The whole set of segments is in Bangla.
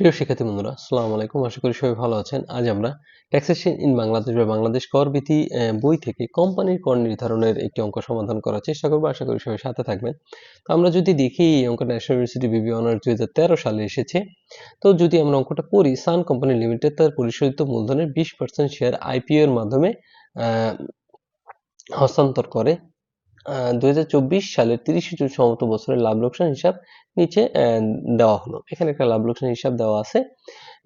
প্রিয় শিক্ষার্থী বন্ধুরা, আসসালামু আলাইকুম। আশা করি সবাই ভালো আছেন। আজ আমরা ট্যাক্সেশন ইন বাংলাদেশ বা বাংলাদেশ কর বই থেকে কোম্পানির কর নির্ধারণের একটি অঙ্ক সমাধান করার চেষ্টা করব। আশা করি সবাই সাথে থাকবেন। তো আমরা যদি দেখি, এই অঙ্ক ন্যাশনাল ইউনিভার্সিটি বিবি অনার্স দুই সালে এসেছে। তো যদি আমরা অঙ্কটা করি সান কোম্পানি লিমিটেড তার পরিশোধিত মূলধনের বিশ পার্সেন্ট শেয়ার আইপিও এর মাধ্যমে হস্তান্তর করে। দুই হাজার চব্বিশ সালের তিরিশে জুন সমত বছরের লাভ লোকসান হিসাব নিচে দেওয়া হলো। এখানে একটা লাভ লোকসান হিসাব দেওয়া আছে।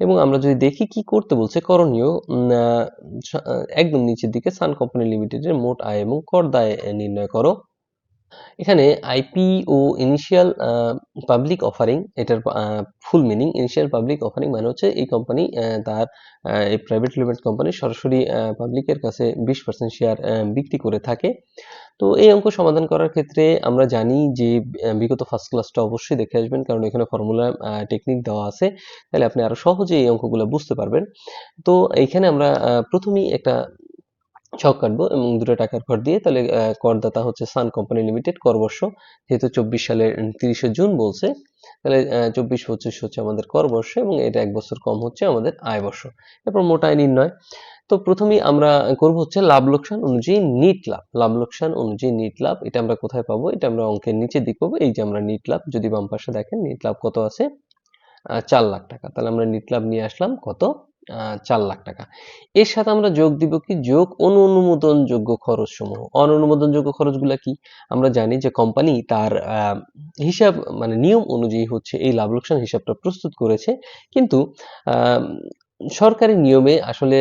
এবং আমরা যদি দেখি কি করতে বলছে করণীয় একদম নিচের দিকে সান কোম্পানি লিমিটেডের মোট আয় এবং কর দায় নির্ণয় করো। এখানে আইপিও ইনিশিয়াল পাবলিক অফারিং এটার full meaning initial public offering মানে হচ্ছে এই কোম্পানি তার এই প্রাইভেট লিমিটেড কোম্পানি সরাসরি পাবলিকের কাছে বিশ পার্সেন্ট শেয়ার বিক্রি করে থাকে। তো এই অঙ্ক সমাধান করার ক্ষেত্রে আমরা জানি যে বিগত ফার্স্ট ক্লাসটা অবশ্যই দেখে আসবেন, কারণ এখানে ফর্মুলা টেকনিক দেওয়া আছে। তাহলে আপনি আরও সহজে এই অঙ্কগুলো বুঝতে পারবেন। তো এইখানে আমরা প্রথমেই একটা ছক কাটবো এবং দুটো টাকার ঘর দিয়ে তাহলে করদাতা হচ্ছে সান কোম্পানি লিমিটেড করবর্ষ যেহেতু চব্বিশ সালের তিরিশে জুন বলছে, তাহলে চব্বিশ পঁচিশ হচ্ছে আমাদের কর বর্ষ এবং এটা এক বছর কম হচ্ছে আমাদের আয় বর্ষ। এরপর মোট আয় নির্ণয়। তো প্রথমেই আমরা করব হচ্ছে লাভ লোকসান অনুযায়ী নিট লাভ। লাভ লোকসান অনুযায়ী নিট লাভ, এটা আমরা কোথায় পাবো? এটা আমরা অঙ্কের নিচে দিক পাবো। এই যে আমরা নিট লাভ, যদি বাম পাশে দেখেন, নিট লাভ কত আছে? চার লাখ টাকা। তাহলে আমরা নিট লাভ নিয়ে আসলাম কত? চার লাখ টাকা। এর সাথে আমরা যোগ দিব কি? যোগ অনুমোদন যোগ্য খরচ সমূহ অনুমোদন যোগ্য খরচগুলা কি? আমরা জানি যে কোম্পানি তার হিসাব মানে নিয়ম অনুযায়ী হচ্ছে এই লাভ লোকসান হিসাবটা প্রস্তুত করেছে। কিন্তু সরকারি নিয়মে আসলে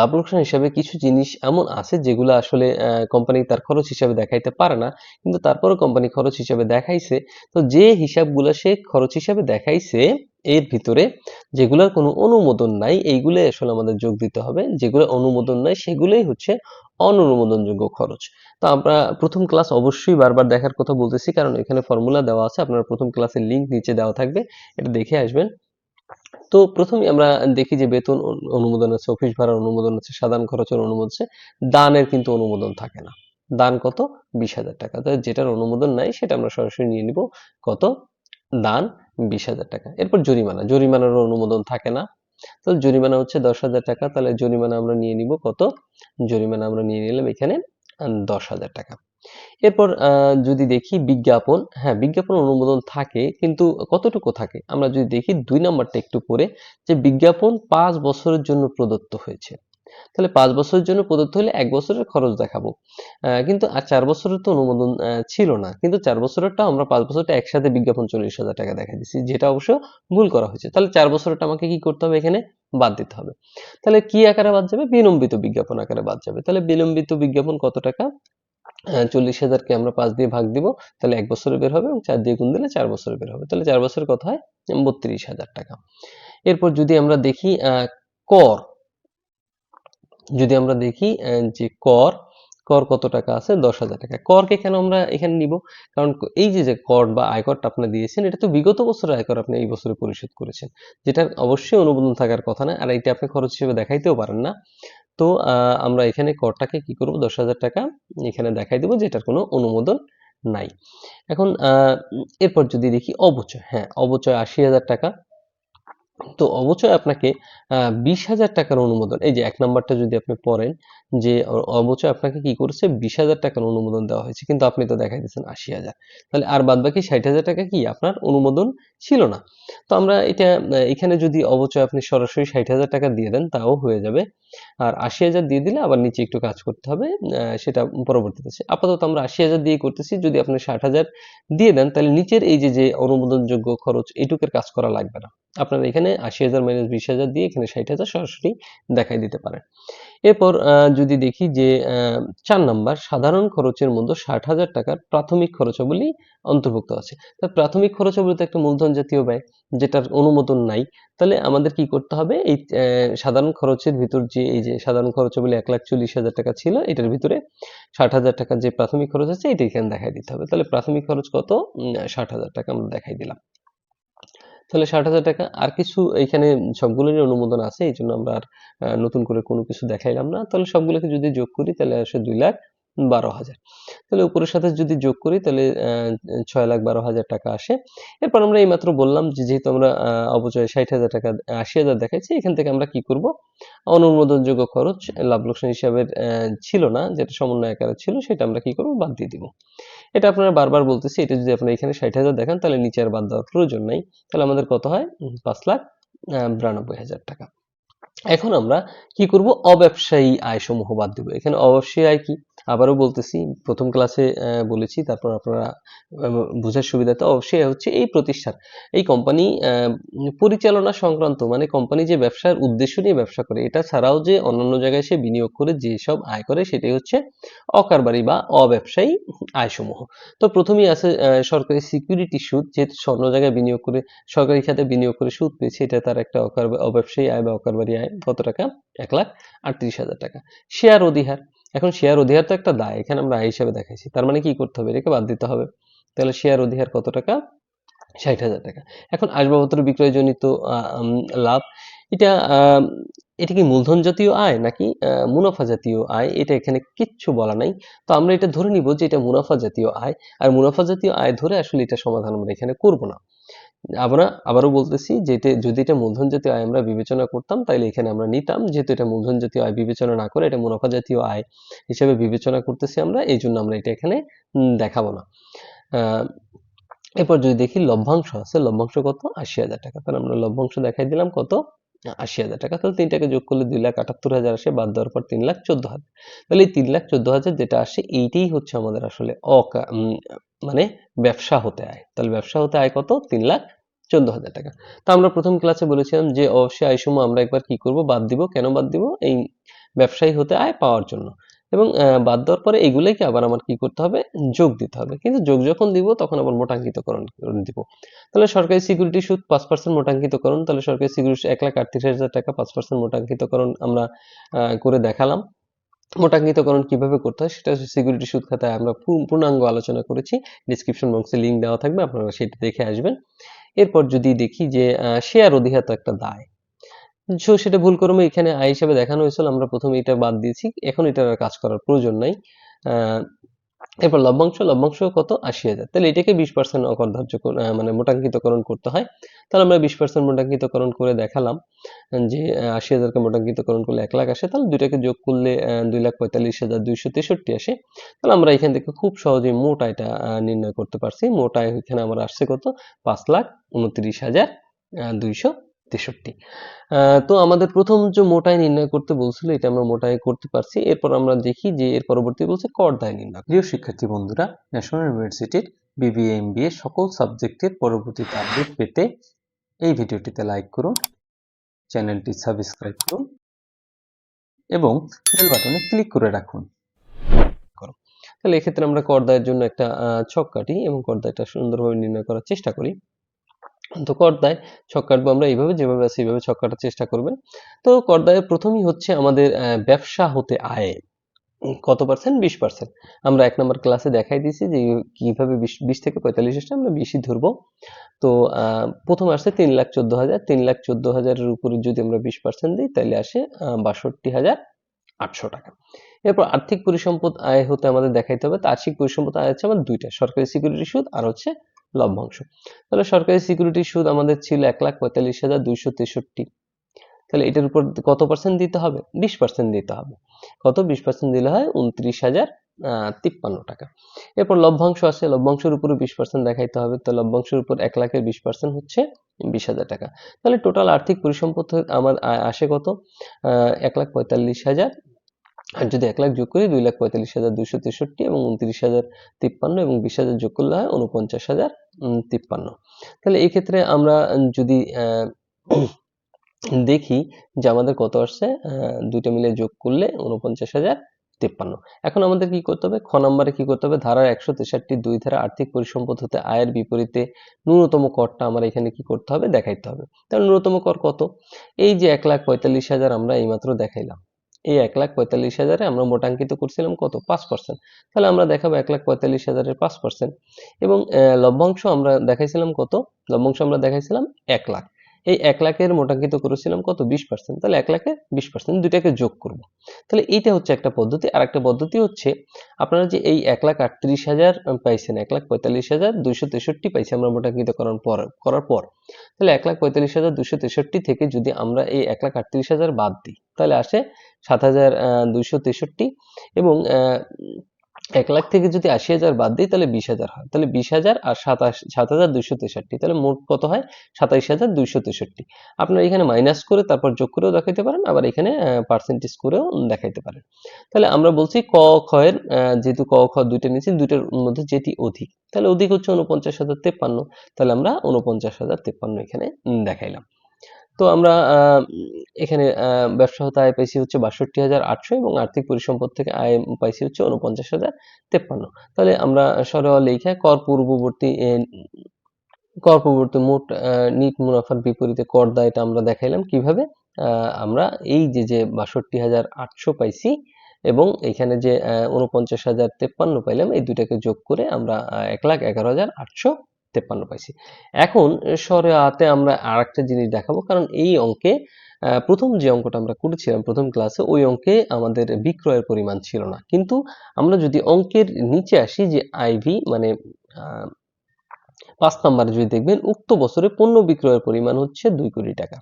লাভ লোকসান হিসাবে কিছু জিনিস এমন আছে যেগুলো আসলে কোম্পানি তার খরচ হিসাবে দেখাইতে পারে না। কিন্তু তারপরও কোম্পানি খরচ হিসাবে দেখাইছে। তো যে হিসাবগুলো সে খরচ হিসাবে দেখাইছে এর ভিতরে যেগুলোর কোনো অনুমোদন নাই, এইগুলো আসলে আমাদের যোগ দিতে হবে। যেগুলো অনুমোদন নাই, সেগুলোই হচ্ছে অননুমোদনযোগ্য খরচ। তো আমরা প্রথম ক্লাস অবশ্যই বারবার দেখার কথা বলতেছি, কারণ এখানে ফর্মুলা দেওয়া আছে, আপনারা প্রথম ক্লাসের লিংক নিচে দেওয়া থাকবে, এটা দেখে আসবেন। তো প্রথমে আমরা দেখি যে বেতন অনুমোদন আছে অফিস ভাড়ার অনুমোদন আছে, সাধারণ খরচের অনুমোদন আছে, দানের কিন্তু অনুমোদন থাকে না। দান কত? বিশ হাজার টাকা। যেটার অনুমোদন নাই, সেটা আমরা সরাসরি নিয়ে নিব। কত? দান। বিশ হাজার টাকা। এরপর জরিমানা। জরিমানার অনুমোদন থাকে না। তো জরিমানা হচ্ছে দশ হাজার টাকা। তাহলে জরিমানা আমরা নিয়ে নিব কত? জরিমানা আমরা নিয়ে নিলাম এখানে দশ হাজার টাকা। এরপর যদি দেখি বিজ্ঞাপন হ্যাঁ বিজ্ঞাপন অনুমোদন থাকে, কিন্তু কতটুকু থাকে? আমরা যদি দেখি দুই নাম্বারটা একটু পরে যে বিজ্ঞাপন পাঁচ বছরের জন্য প্রদত্ত হয়েছে। তাহলে পাঁচ বছরের জন্য প্রদত্ত হলে এক বছরের খরচ দেখাবো। কিন্তু আর চার বছরের তো অনুমোদন ছিল না। কিন্তু চার বছরেরটা আমরা পাঁচ বছরটা একসাথে বিজ্ঞাপন চল্লিশ হাজার টাকা দেখা দিচ্ছি যেটা অবশ্য ভুল করা হয়েছে। তাহলে চার বছরটা আমাকে কি করতে হবে? এখানে বাদ দিতে হবে। তাহলে কি আকারে বাদ যাবে? বিলম্বিত বিজ্ঞাপন আকারে বাদ যাবে। তাহলে বিলম্বিত বিজ্ঞাপন কত টাকা? চল্লিশ হাজারকে আমরা পাঁচ দিয়ে ভাগ দিব, তাহলে এক বছরে বের হবে এবং চার দিয়ে গুণ দিলে চার বছরে বের হবে। তাহলে চার বছরের কত হয় বত্রিশ হাজার টাকা। এরপর যদি আমরা দেখি কর যদি আমরা দেখি যে কর কর কত টাকা আছে? দশ হাজার টাকা। করকে কেন আমরা এখানে নিব? কারণ এই যে যে কর বা আয়করটা আপনি দিয়েছেন, এটা তো বিগত বছরের আয়কর আপনি এই বছরে পরিশোধ করেছেন। যেটা অবশ্যই অনুমোদন থাকার কথা না, আর এটা আপনি খরচ হিসেবে দেখাইতেও পারেন না। তো আমরা এখানে করটাকে কি করব? দশ হাজার টাকা এখানে দেখাই দেবো, যেটার কোনো অনুমোদন নাই। এখন এরপর যদি দেখি অবচয় হ্যাঁ অবচয় আশি হাজার টাকা। তো অবচয় আপনাকে বিশ হাজার টাকার অনুমোদন, এই যে এক নাম্বারটা যদি আপনি পড়েন, যে অবচয় আপনাকে কি করেছে? বিশ হাজার টাকার অনুমোদন দেওয়া হয়েছে, কিন্তু আপনি তো দেখাই দিচ্ছেন আশি হাজার। তাহলে আর বাদ বাকি ষাট হাজার টাকা কি আপনার অনুমোদন ছিল না? তো আমরা এটা এখানে যদি অবচয় আপনি সরাসরি ষাট হাজার টাকা দিয়ে দেন, তাও হয়ে যাবে। আর আশি হাজার দিয়ে দিলে আবার নিচে একটু কাজ করতে হবে সেটা পরবর্তীতে। আপাতত আমরা আশি হাজার দিয়ে করতেছি, যদি আপনি ষাট হাজার দিয়ে দেন, তাহলে নিচের এই যে যে অনুমোদনযোগ্য খরচ, এটুকের কাজ করা লাগবে না। আপনারা এখানে আশি হাজার মাইনাস বিশ হাজার দিয়ে এখানে ষাট হাজার সরাসরি দেখাই দিতে পারেন। এরপর যদি দেখি যে চার নাম্বার, সাধারণ খরচের মধ্যে ষাট হাজার টাকার প্রাথমিক খরচাবলী অন্তর্ভুক্ত আছে। তা প্রাথমিক খরচাবলী তো একটা মূলধন জাতীয় ব্যয়, যেটার অনুমোদন নাই। তাহলে আমাদের কি করতে হবে? এই সাধারণ খরচের ভিতর যে, এই যে সাধারণ খরচাবলী এক লাখ চল্লিশ হাজার টাকা ছিল, এটার ভিতরে ষাট হাজার টাকার যে প্রাথমিক খরচ আছে, এটা এখানে দেখাই দিতে হবে। তাহলে প্রাথমিক খরচ কত? ষাট হাজার টাকা আমরা দেখাই দিলাম। তাহলে ষাট হাজার টাকা। আর কিছু এখানে সবগুলোরই অনুমোদন আছে, এই জন্য আমরা আর নতুন করে কোনো কিছু দেখাইলাম না। তাহলে সবগুলোকে যদি যোগ করি, তাহলে আসে দুই লাখ। বারো হাজার। তাহলে উপরের সাথে যদি যোগ করি, তাহলে ছয় লাখ বারো হাজার টাকা আসে। এরপর আমরা এইমাত্র বললাম যে, যেহেতু আমরা অপচয় ষাট হাজার টাকা, আশি হাজার দেখাচ্ছি এখান থেকে আমরা কি করব? অনুমোদনযোগ্য খরচ লাভ লোকসান হিসাবের ছিল না, যেটা সমন্বয় আকারে ছিল, সেটা আমরা কি করব? বাদ দিয়ে দিব। এটা আপনারা বারবার বলতেছি, এটা যদি আপনারা এখানে ষাট হাজার দেখান, তাহলে নিচে আর বাদ দেওয়ার প্রয়োজন নাই। তাহলে আমাদের কত হয়? পাঁচ লাখ বিরানব্বই হাজার টাকা। এখন আমরা কি করব? অব্যবসায়ী আয় সমূহ বাদ দেব। এখানে অব্যবসায়ী আয় কি? আবারও বলতেছি, প্রথম ক্লাসে বলেছি, তারপর আপনারা বোঝার সুবিধাতে অবশ্যই হচ্ছে এই প্রতিষ্ঠান। এই কোম্পানি পরিচালনা সংক্রান্ত মানে কোম্পানি যে ব্যবসার উদ্দেশ্য নিয়ে ব্যবসা করে, এটা ছাড়াও যে অন্যান্য জায়গায় সে বিনিয়োগ করে যেসব আয় করে, সেটাই হচ্ছে অকারবারি বা অব্যবসায়ী আয়সমূহ। তো প্রথমেই আছে সরকারি সিকিউরিটি সুদ যেহেতু সে অন্য জায়গায় বিনিয়োগ করে, সরকারি খাতে বিনিয়োগ করে সুদ পেয়েছে, এটা তার একটা অকার অব্যবসায়ী আয় বা অকারবারি আয়, কত টাকা? এক লাখ আটত্রিশ হাজার টাকা। শেয়ার অধিহার এখন শেয়ার অধিহার তো একটা দায়, এখানে আমরা আয় হিসাবে দেখাইছি। তার মানে কি করতে হবে? এটাকে বাদ দিতে হবে। তাহলে শেয়ার অধিহার কত টাকা? ষাট হাজার টাকা। এখন আসবাবপত্র বিক্রয়জনিত লাভ, এটা এটা কি মূলধন জাতীয় আয় নাকি মুনাফা জাতীয় আয়? এটা এখানে কিচ্ছু বলা নাই। তো আমরা এটা ধরে নিব যে এটা মুনাফা জাতীয় আয়। আর মুনাফা জাতীয় আয় ধরে আসলে এটা সমাধান আমরা এখানে করব না। আমরা আবারও বলতেছি যে যদি এটা মূলধন জাতীয় আয় আমরা বিবেচনা করতাম তাহলে এখানে আমরা নিতাম, যেহেতু এটা মূলধন জাতীয় আয় বিবেচনা না করে এটা মুনাফা জাতীয় আয় হিসেবে বিবেচনা করতেছি আমরা এই জন্য আমরা এটা এখানে দেখাবো না। এরপর যদি দেখি লভ্যাংশ আছে, লভ্যাংশ কত? আশি হাজার টাকা। তাহলে আমরা লভ্যাংশ দেখাই দিলাম কত? আশি হাজার টাকা। তাহলে তিনটাকে যোগ করলে দুই লাখ আটাত্তর হাজার আসে, বাদ দেওয়ার পর তিন লাখ চোদ্দ হাজার। তাহলে এই তিন লাখ চোদ্দ হাজার যেটা আসে, এইটাই হচ্ছে আমাদের আসলে অকা মানে ব্যবসা হতে আয়। তাহলে ব্যবসা হতে আয় কত? তিন লাখ চোদ্দ হাজার টাকা। তো আমরা প্রথম ক্লাসে বলেছিলাম যে, অবশ্যই আয়সমূহ আমরা একবার কি করব? বাদ দিব। কেন বাদ দিব? এই ব্যবসায়ী হতে আয় পাওয়ার জন্য। এবং বাদ দেওয়ার পরে এগুলোকে আবার আমার কি করতে হবে? যোগ দিতে হবে। কিন্তু যোগ যখন দিব, তখন আবার মোটাঙ্কিতকরণ করে দিব। তাহলে সরকারি সিকিউরিটি সুদ পাঁচ পার্সেন্ট মোটাঙ্কিতকরণ, তাহলে সরকারি সিকিউরিটি এক লাখ আটত্রিশ হাজার টাকা, পাঁচ পার্সেন্ট মোটাঙ্কিতকরণ আমরা করে দেখালাম। মোটাঙ্কিতকরণ কীভাবে করতে হয় সেটা সিকিউরিটি সুদ খাতায় আমরা পূর্ণাঙ্গ আলোচনা করেছি। ডিসক্রিপশন বক্সে লিংক দেওয়া থাকবে, আপনারা সেটা দেখে আসবেন। এরপর যদি দেখি যে শেয়ার অধিহাত একটা দায়। সো সেটা ভুল কর্মে এখানে আয় হিসাবে দেখানো হয়েছিল, আমরা প্রথমে এটা বাদ দিয়েছি। এখন এটার আর কাজ করার প্রয়োজন নাই। এরপর লভ্যাংশ লভ্যাংশ কত? আশি হাজার। তাহলে এটাকে বিশ পার্সেন্ট অকরধার্য মানে মোটাঙ্কিতকরণ করতে হয়। তাহলে আমরা বিশ পার্সেন্ট মোটাঙ্কিতকরণ করে দেখালাম যে আশি হাজারকে মোটাঙ্কিতকরণ করলে এক লাখ আসে। তাহলে দুইটাকে যোগ করলে দুই লাখ পঁয়তাল্লিশ হাজার দুইশো তেষট্টি আসে। তাহলে আমরা এখান থেকে খুব সহজেই মোট আয়টা নির্ণয় করতে পারছি। মোট আয় এখানে আমার আসছে কত? পাঁচ লাখ উনত্রিশ হাজার দুইশো তেষট্টি। তো আমাদের প্রথম যে মোটাই নির্ণয় করতে বলছিল, এটা আমরা মোটাই করতে পারছি। এরপর আমরা দেখি যে এর পরবর্তী বলছে কর দায় নির্ণয়। প্রিয় শিক্ষার্থী বন্ধুরা ন্যাশনাল ইউনিভার্সিটির বিবিএ এমবিএ সকল সাবজেক্টের পরবর্তীতে আপডেট পেতে এই ভিডিওটিতে লাইক করুন, চ্যানেলটি সাবস্ক্রাইব করুন এবং বেল বাটনে ক্লিক করে রাখুন। তাহলে এক্ষেত্রে আমরা কর দায়ের জন্য একটা ছক কাটি এবং কর দায়টা সুন্দরভাবে নির্ণয় করার চেষ্টা করি। তো কর দায় ছক কাটবো আমরা এইভাবে, যেভাবে আছে এইভাবে ছক কাটার চেষ্টা করবেন। তো কর দায়ের প্রথমেই হচ্ছে আমাদের ব্যবসা হতে আয়। কত পার্সেন্ট বিশ পার্সেন্ট আমরা এক নম্বর ক্লাসে দেখাই দিয়েছি যে কীভাবে বিশ থেকে পঁয়তাল্লিশ আসছে আমরা বেশি ধরবো। তো প্রথম আসছে তিন লাখ চোদ্দ হাজার। তিন লাখ চোদ্দ হাজারের উপরে যদি আমরা বিশ পার্সেন্ট দিই তাহলে আসে বাষট্টি হাজার আটশো টাকা। এরপর আর্থিক পরিসম্পদ আয় হতে আমাদের দেখাইতে হবে। তো আর্থিক পরিসম্পদ আয় হচ্ছে আমার দুইটা। সরকারি সিকিউরিটি সুদ আর হচ্ছে লভ্যাংশ। তাহলে সরকারি সিকিউরিটি সুদ আমাদের ছিল এক লাখ পঁয়তাল্লিশ হাজার দুইশো তেষট্টি। তাহলে এটার উপর কত পার্সেন্ট দিতে হবে? বিশ পার্সেন্ট দিতে হবে। কত? বিশ পার্সেন্ট দিলে হয় উনত্রিশ হাজার তিপ্পান্ন টাকা। এরপর লভ্যাংশ আছে, লভ্যাংশের উপরে বিশ পার্সেন্ট দেখাইতে হবে। তো লভ্যাংশের উপর এক লাখের বিশ পার্সেন্ট হচ্ছে বিশ হাজার টাকা। তাহলে টোটাল আর্থিক পরিসম্পদ আমার আসে কত? এক লাখ পঁয়তাল্লিশ হাজার আর যদি এক লাখ যোগ করি, দুই লাখ পঁয়তাল্লিশ হাজার দুইশো তেষট্টি এবং উনত্রিশ হাজার তিপ্পান্ন এবং বিশ হাজার যোগ করলে হয় উনপঞ্চাশ হাজার তিপ্পান্ন। তাহলে এই ক্ষেত্রে আমরা যদি দেখি যে আমাদের কত আসছে দুইটা মিলে যোগ করলে উনপঞ্চাশ হাজার তিপ্পান্ন। এখন আমাদের কি করতে হবে? খ নম্বরে কি করতে হবে? ধারার একশো তেষট্টি দুই ধারা আর্থিক পরিসম্পদ হতে আয়ের বিপরীতে ন্যূনতম করটা আমার এখানে কি করতে হবে? দেখাইতে হবে। তাহলে ন্যূনতম কর কত? এই যে এক লাখ পঁয়তাল্লিশ হাজার আমরা এইমাত্র দেখাইলাম। এই এক লাখ পঁয়তাল্লিশ হাজারে আমরা মোটাঙ্কিত করছিলাম কত? পাঁচ পার্সেন্ট তাহলে আমরা দেখাবো এক লাখ পঁয়তাল্লিশ হাজারের পাঁচ পার্সেন্ট এবং লভ্যাংশ আমরা দেখাইছিলাম কত? লভ্যাংশ আমরা দেখাইছিলাম এক লাখ। এই এক লাখের মোটাঙ্কিত করেছিলাম কত? বিশ পার্সেন্ট তাহলে এক লাখে বিশ পার্সেন্ট দুইটাকে যোগ করব। তাহলে এইটা হচ্ছে একটা পদ্ধতি। আর একটা পদ্ধতি হচ্ছে আপনারা যে এই এক লাখ আটত্রিশ হাজার পাইছেন, এক লাখ পঁয়তাল্লিশ হাজার দুইশো তেষট্টি পাইছি আমরা মোটাঙ্কিত করার পর করার পর। তাহলে এক লাখ পঁয়তাল্লিশ হাজার দুইশো তেষট্টি থেকে যদি আমরা এই এক লাখ আটত্রিশ হাজার বাদ দিই, তাহলে আসে সাত হাজার দুইশো তেষট্টি এবং এক লাখ থেকে যদি আশি হাজার বাদ দিই, তাহলে বিশ হাজার হয়। তাহলে বিশ হাজার আর সাতাশ, সাত হাজার দুইশো তেষট্টি, তাহলে মোট কত হয়? সাতাইশ হাজার দুইশো তেষট্টি। আপনারা এখানে মাইনাস করে তারপর যোগ করেও দেখাইতে পারেন, আবার এখানে পার্সেন্টেজ করেও দেখাইতে পারেন। তাহলে আমরা বলছি ক খয়ের যেহেতু ক, খ দুইটা নিয়েছি, দুইটার মধ্যে যেটি অধিক, তাহলে অধিক হচ্ছে উনপঞ্চাশ হাজার তেপ্পান্ন। তাহলে আমরা উনপঞ্চাশ হাজার তেপ্পান্ন এখানে দেখাইলাম। তো আমরা এখানে ব্যবসা হতে আয় পাইছি হচ্ছে বাষট্টি হাজার আটশো এবং আর্থিক পরিসম্পদ থেকে আয় পাইছি হচ্ছে উনপঞ্চাশ হাজার তেপ্পান্ন। তাহলে আমরা সরল লেখা কর পূর্ববর্তী কর পূর্ববর্তী মোট নিট মুনাফার বিপরীতে কর দায়টা আমরা দেখাইলাম কীভাবে? আমরা এই যে যে বাষট্টি হাজার আটশো পাইছি এবং এখানে যে উনপঞ্চাশ হাজার তেপ্পান্ন পাইলাম, এই দুটাকে যোগ করে আমরা এক লাখ এগারো হাজার আটশো তেপ্পান্ন পাইছি। এখন সরে আতে আমরা আরেকটা জিনিস দেখাবো, কারণ এই অঙ্কে প্রথম যে অঙ্কটা আমরা করেছিলাম, প্রথম ক্লাসে ওই অঙ্কে আমাদের বিক্রয়ের পরিমাণ ছিল না। কিন্তু আমরা যদি অঙ্কের নিচে আসি যে আইভি মানে পাঁচ নাম্বারে যদি দেখবেন, উক্ত বছরে পণ্য বিক্রয়ের পরিমাণ হচ্ছে দুই কোটি টাকা।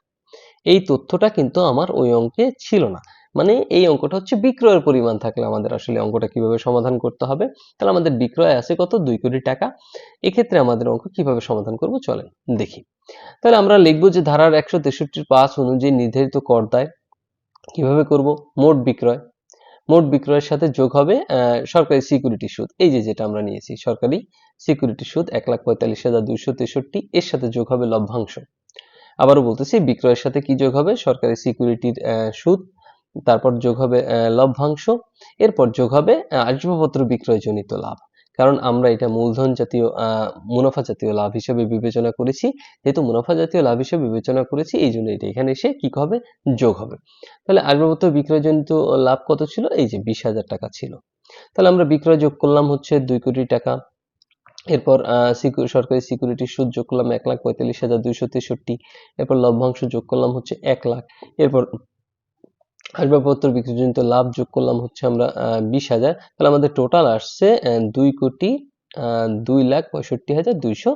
এই তথ্যটা কিন্তু আমার ওই অঙ্কে ছিল না। মানে এই অঙ্কটা হচ্ছে বিক্রয়ের পরিমাণ থাকলে আমাদের আসলে অঙ্কটা কীভাবে সমাধান করতে হবে? তাহলে আমাদের বিক্রয় আছে কত? দুই কোটি টাকা। এক্ষেত্রে আমাদের অঙ্ক কীভাবে সমাধান করব? চলেন দেখি। তাহলে আমরা লিখব যে ধারার একশো তেষট্টির পাঁচ অনুযায়ী নির্ধারিত কর দায় কীভাবে করব? মোট বিক্রয়। মোট বিক্রয়ের সাথে যোগ হবে সরকারি সিকিউরিটি সুদ। এই যে যেটা আমরা নিয়েছি, সরকারি সিকিউরিটি সুদ এক লাখ পঁয়তাল্লিশ হাজার দুইশো তেষট্টি, এর সাথে যোগ হবে লভ্যাংশ। আবারও বলতেছি, বিক্রয়ের সাথে কি যোগ হবে? সরকারি সিকিউরিটির সুদ তারপর যোগ হবে লভ্যাংশ। এরপর যোগ হবে আসবাবপত্র বিক্রয়জনিত লাভ। কারণ আমরা এটা মূলধন জাতীয় মুনাফা জাতীয় লাভ হিসেবে বিবেচনা করেছি। যেহেতু মুনাফা জাতীয় লাভ হিসেবে বিবেচনা করেছি, এই জন্য এটা এখানে এসে কি হবে? যোগ হবে। তাহলে আসবাবপত্র বিক্রয়জনিত লাভ কত ছিল? এই যে বিশ হাজার টাকা ছিল। তাহলে আমরা বিক্রয় যোগ করলাম হচ্ছে দুই কোটি টাকা। এরপর সরকারি সিকিউরিটি সুদ যোগ করলাম এক লাখ পঁয়তাল্লিশ হাজার দুইশো তেষট্টি। এরপর লভ্যাংশ যোগ করলাম হচ্ছে এক লাখ। এরপর আসবাবপত্র বিক্রিজনিত লাভ যোগ করলাম হচ্ছে আমরা বিশ হাজার। তাহলে আমাদের টোটাল আসছে দুই কোটি দুই লাখ পঁয়ষট্টি হাজার দুইশো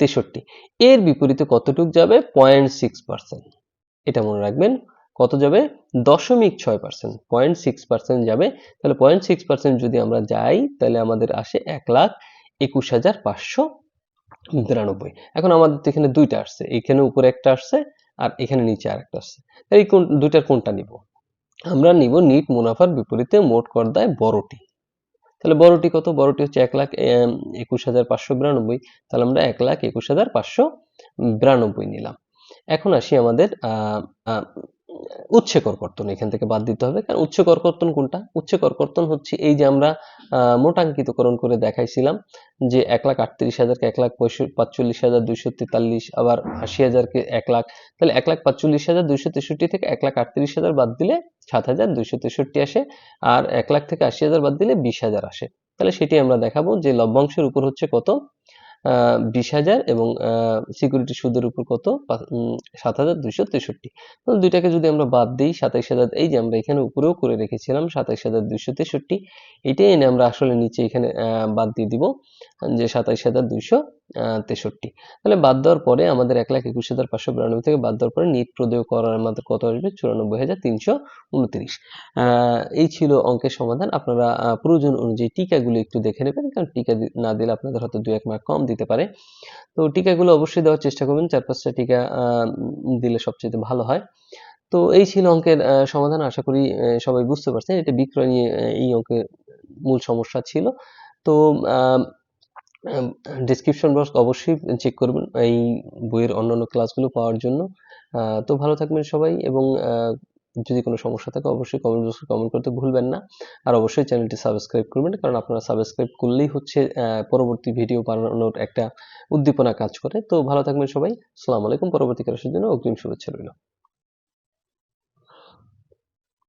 তেষট্টি। এর বিপরীতে কতটুক যাবে? Point six percent. এটা মনে রাখবেন, কত যাবে? দশমিক ছয় পার্সেন্ট। পয়েন্ট সিক্স পার্সেন্ট যাবে। তাহলে পয়েন্ট সিক্স পার্সেন্ট যদি আমরা যাই, তাহলে আমাদের আসে এক লাখ একুশ হাজার পাঁচশো বিরানব্বই এখন আমাদের তো এখানে দুইটা আসছে, এখানে উপরে একটা আসছে আর এখানে নিচে আর একটা আসছে এই কোন, দুইটার কোনটা নিব? আমরা নিব নিট মুনাফার বিপরীতে মোট কর দেয় বড়টি। তাহলে বড়টি কত? বড়টি হচ্ছে এক লাখ একুশ হাজার পাঁচশো বিরানব্বই। তাহলে আমরা এক লাখ, একুশ হাজার পাঁচশো বিরানব্বই নিলাম। এখন আসি আমাদের উচ্ছে করকর্তন এখান থেকে বাদ দিতে হবে। কারণ উচ্ছে করকর্তন কোনটা? উচ্ছে করকর্তন হচ্ছে এই যে আমরা মোটাঙ্কিতকরণ করে দেখাইছিলাম যে এক লাখ আটত্রিশ হাজারকে এক লাখ পাঁচচল্লিশ হাজার দুইশো তেতাল্লিশ, আবার আশি হাজারকে এক লাখ। তাহলে এক লাখ পাঁচচল্লিশ হাজার দুইশো তেষট্টি থেকে এক লাখ আটত্রিশ হাজার বাদ দিলে সাত হাজার দুইশো তেষট্টি আসে, আর এক লাখ থেকে আশি হাজার বাদ দিলে বিশ হাজার আসে। তাহলে সেটি আমরা দেখাবো যে লভ্যাংশের উপর হচ্ছে কত? বিশ হাজার এবং সিকিউরিটি সুদের উপর কত? সাত হাজার দুইশো তেষট্টি। দুইটাকে যদি আমরা বাদ দিই, সাতাইশ হাজার, এই যে আমরা এখানে উপরেও করে রেখেছিলাম, সাতাইশ হাজার দুইশো তেষট্টি, এটাই এনে আমরা আসলে নিচে এখানে বাদ দিয়ে দিব, যে সাতাইশ হাজার দুইশো তেষট্টি। তাহলে বাদ দেওয়ার পরে আমাদের এক লাখ একুশ হাজার পাঁচশো বিরানব্বই থেকে বাদ দেওয়ার পরে নিট প্রদেয় করার আমাদের কত আসবে? চুরানব্বই হাজার তিনশো উনত্রিশ। এই ছিল অঙ্কের সমাধান। আপনারা প্রয়োজন অনুযায়ী টিকাগুলো একটু দেখে নেবেন, কারণ টিকা না দিলে আপনাদের হয়তো দু এক মার্ক কম দিতে পারে। তো টিকাগুলো অবশ্যই দেওয়ার চেষ্টা করবেন চার পাঁচটা টিকা দিলে সবচেয়ে ভালো হয়। তো এই ছিল অঙ্কের সমাধান, আশা করি সবাই বুঝতে পারছেন। এটা বিক্রয় নিয়ে এই অঙ্কের মূল সমস্যা ছিল। তো ডিসক্রিপশন বক্স অবশ্যই চেক করবেন, এই বইয়ের অন্যান্য ক্লাসগুলো পাওয়ার জন্য। তো ভালো থাকবেন সবাই এবং যদি কোনো সমস্যা থাকে অবশ্যই কমেন্ট বক্সে কমেন্ট করতে ভুলবেন না। আর অবশ্যই চ্যানেলটি সাবস্ক্রাইব করবেন, কারণ আপনারা সাবস্ক্রাইব করলেই হচ্ছে পরবর্তী ভিডিও বানানোর একটা উদ্দীপনা কাজ করে। তো ভালো থাকবেন সবাই। সালাম আলাইকুম। পরবর্তী ক্লাসের জন্য অগ্রিম শুভেচ্ছা রইল।